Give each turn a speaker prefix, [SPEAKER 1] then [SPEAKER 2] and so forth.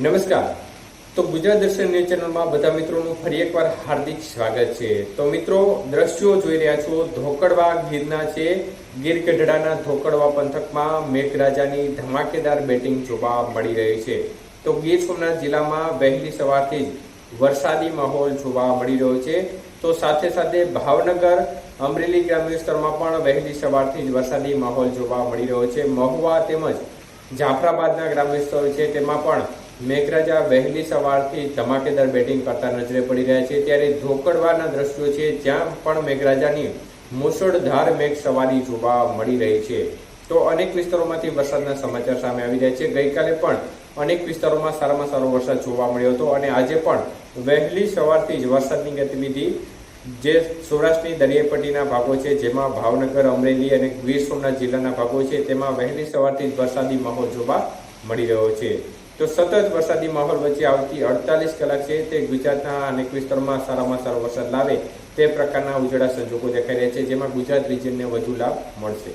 [SPEAKER 1] નમસ્કાર. તો ગુજરાત દર્શન ન્યૂઝ ચેનલમાં બધા મિત્રોનું ફરી એકવાર હાર્દિક સ્વાગત છે. તો મિત્રો, દ્રશ્યો જોઈ રહ્યા છો. ધોકડવા ગીરના છે. ગીર ગઢડાના ધોકડવા પંથકમાં મેઘરાજાની ધમાકેદાર બેટિંગ જોવા મળી રહી છે. તો ગીર સોમનાથ જિલ્લામાં વહેલી સવારથી જ વરસાદી માહોલ જોવા મળી રહ્યો છે. તો સાથે સાથે ભાવનગર, અમરેલી ગ્રામ્ય વિસ્તારમાં પણ વહેલી સવારથી જ વરસાદી માહોલ જોવા મળી રહ્યો છે. મહુવા તેમજ જાફરાબાદના ગ્રામ્ય વિસ્તારો છે. તેમાં પણ મેઘરાજા વહેલી સવારથી ધમાકેદાર બેટિંગ કરતા નજરે પડી રહ્યા છે. ત્યારે ધોકડવાના દ્રશ્યો છે, જ્યાં પણ મેઘરાજાની મુસળધાર મેઘ સવારી જોવા મળી રહી છે. તો અનેક વિસ્તારોમાંથી વરસાદના સમાચાર સામે આવી રહ્યા છે. ગઈકાલે પણ અનેક વિસ્તારોમાં સારામાં સારો વરસાદ જોવા મળ્યો હતો અને આજે પણ વહેલી સવારથી જ વરસાદની ગતિવિધિ જે સૌરાષ્ટ્રની દરિયાપટ્ટીના ભાગો છે, જેમાં ભાવનગર, અમરેલી અને ગીર સોમનાથ જિલ્લાના ભાગો છે, તેમાં વહેલી સવારથી જ વરસાદી માહોલ જોવા મળી રહ્યો છે. તો સતત વરસાદી માહોલ વચ્ચે આવતી અડતાલીસ કલાક છે તે ગુજરાતના અનેક વિસ્તારોમાં સારામાં સારો વરસાદ લાવે તે પ્રકારના ઉજળા સંજોગો દેખાઈ રહ્યા છે, જેમાં ગુજરાત રિજનને વધુ લાભ મળશે.